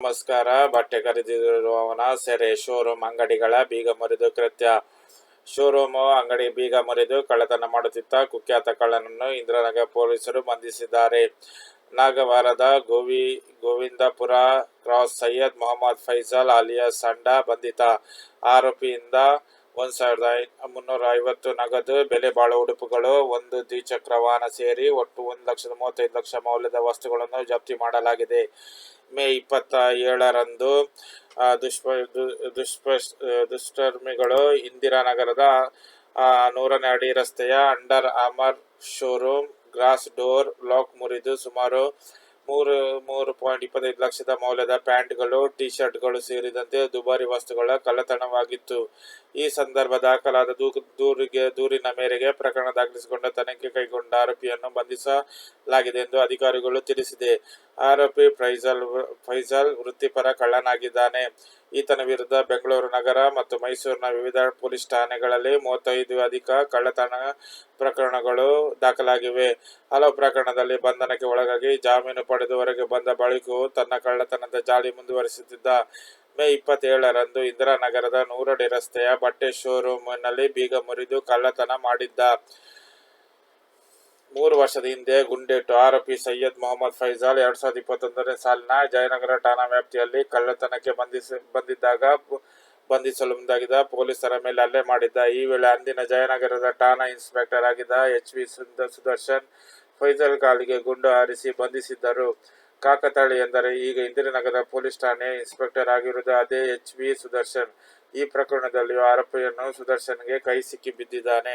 ನಮಸ್ಕಾರ. ಬಟ್ಟೆ ಖರೀದಿರುವವನ ಸೆರೆ, ಶೋರೂಮ್ ಅಂಗಡಿಗಳ ಬೀಗ ಮುರಿದು ಕೃತ್ಯ. ಶೋರೂಮ್ ಅಂಗಡಿ ಬೀಗ ಮುರಿದು ಕಳ್ಳತನ ಮಾಡುತ್ತಿದ್ದ ಕುಖ್ಯಾತ ಕಳ್ಳನನ್ನು ಇಂದ್ರನಗರ ಪೊಲೀಸರು ಬಂಧಿಸಿದ್ದಾರೆ. ನಾಗವಾರದ ಗೋವಿ, ಗೋವಿಂದಪುರ ಕ್ರಾಸ್ ಸೈಯದ್ ಮೊಹಮ್ಮದ್ ಫೈಜಲ್ ಅಲಿಯಾ ಸಂಡ ಬಂಧಿತ ಆರೋಪಿಯಿಂದ ಒಂದು ಸಾವಿರದ ಮುನ್ನೂರ ಐವತ್ತು ನಗದು ಬೆಲೆ ಬಾಳುವ ಉಡುಪುಗಳು ಒಂದು ದ್ವಿಚಕ್ರ ವಾಹನ ಸೇರಿ ಒಟ್ಟು ಒಂದು ಲಕ್ಷದ ಮೂವತ್ತೈದು ಲಕ್ಷ ಮೌಲ್ಯದ ವಸ್ತುಗಳನ್ನು ಜಪ್ತಿ ಮಾಡಲಾಗಿದೆ. ಮೇ ಇಪ್ಪತ್ತ ಏಳರಂದು ದುಷ್ಪ ದುಷ್ಪ ದುಷ್ಕರ್ಮಿಗಳು ಇಂದಿರಾನಗರದ ನಗರದ ನೂರನೇ ಅಡಿ ರಸ್ತೆಯ Under Armour showroom glass door, lock ಮುರಿದು ಸುಮಾರು ಮೂರು ಮೂರು ಪಾಯಿಂಟ್ ಇಪ್ಪತ್ತೈದು ಲಕ್ಷದ ಮೌಲ್ಯದ ಪ್ಯಾಂಟ್ಗಳು ಟಿ ಶರ್ಟ್ಗಳು ಸೇರಿದಂತೆ ದುಬಾರಿ ವಸ್ತುಗಳ ಕಳ್ಳತನವಾಗಿತ್ತು. ಈ ಸಂದರ್ಭ ದಾಖಲಾದ ದೂ, ದೂರಿಗೆ, ದೂರಿನ ಮೇರೆಗೆ ಪ್ರಕರಣ ದಾಖಲಿಸಿಕೊಂಡ ತನಿಖೆ ಕೈಗೊಂಡ ಆರೋಪಿಯನ್ನು ಬಂಧಿಸಲಾಗಿದೆ ಎಂದು ಅಧಿಕಾರಿಗಳು ತಿಳಿಸಿದೆ. ಆರೋಪಿ ಫೈಜಲ್ ಫೈಜಲ್ ವೃತ್ತಿಪರ ಕಳ್ಳನಾಗಿದ್ದಾನೆ. ಈತನ ವಿರುದ್ಧ ಬೆಂಗಳೂರು ನಗರ ಮತ್ತು ಮೈಸೂರಿನ ವಿವಿಧ ಪೊಲೀಸ್ ಠಾಣೆಗಳಲ್ಲಿ ಮೂವತ್ತೈದು ಅಧಿಕ ಕಳ್ಳತನ ಪ್ರಕರಣಗಳು ದಾಖಲಾಗಿವೆ. ಹಲವು ಪ್ರಕರಣದಲ್ಲಿ ಬಂಧನಕ್ಕೆ ಒಳಗಾಗಿ ಜಾಮೀನು ಪಡೆದು ಹೊರಗೆ ಬಂದ ಬಳಿಕೂ ತನ್ನ ಕಳ್ಳತನದ ಜಾಲಿ ಮುಂದುವರಿಸುತ್ತಿದ್ದ. ಮೇ ಇಪ್ಪತ್ತೇಳರಂದು ಇಂದಿರಾನಗರದ ನೂರಡಿ ರಸ್ತೆಯ ಬಟ್ಟೆ ಶೋರೂಮ್ನಲ್ಲಿ ಬೀಗ ಮುರಿದು ಕಳ್ಳತನ ಮಾಡಿದ್ದ. ಮೂರು ವರ್ಷದ ಹಿಂದೆ ಗುಂಡೇಟು ಆರೋಪಿ ಸೈಯದ್ ಮೊಹಮ್ಮದ್ ಫೈಜಾಲ್ ಎರಡ್ ಸಾವಿರದ ಇಪ್ಪತ್ತೊಂದನೇ ಸಾಲಿನ ಜಯನಗರ ಠಾಣಾ ವ್ಯಾಪ್ತಿಯಲ್ಲಿ ಕಳ್ಳತನಕ್ಕೆ ಬಂಧಿಸಿ, ಬಂದಿದ್ದಾಗ ಬಂಧಿಸಲು ಮುಂದಾಗಿದ್ದ ಪೊಲೀಸರ ಮೇಲೆ ಹಲ್ಲೆ ಮಾಡಿದ್ದ. ಈ ವೇಳೆ ಅಂದಿನ ಜಯನಗರದ ಠಾಣಾ ಇನ್ಸ್ಪೆಕ್ಟರ್ ಆಗಿದ್ದ ಎಚ್ ವಿ ಸುದರ್ಶನ್ ಫೈಜಲ್ ಕಾಲಿಗೆ ಗುಂಡು ಹಾರಿಸಿ ಬಂಧಿಸಿದ್ದರು. ಕಾಕತಾಳಿ ಎಂದರೆ ಈಗ ಇಂದಿರಾನಗರ ಪೊಲೀಸ್ ಠಾಣೆ ಇನ್ಸ್ಪೆಕ್ಟರ್ ಆಗಿರುವುದು ಅದೇ ಎಚ್ ವಿ ಸುದರ್ಶನ್. ಈ ಪ್ರಕರಣದಲ್ಲಿಯೂ ಆರೋಪಿಯನ್ನು ಸುದರ್ಶನ್ಗೆ ಕೈ ಸಿಕ್ಕಿ ಬಿದ್ದಿದ್ದಾನೆ.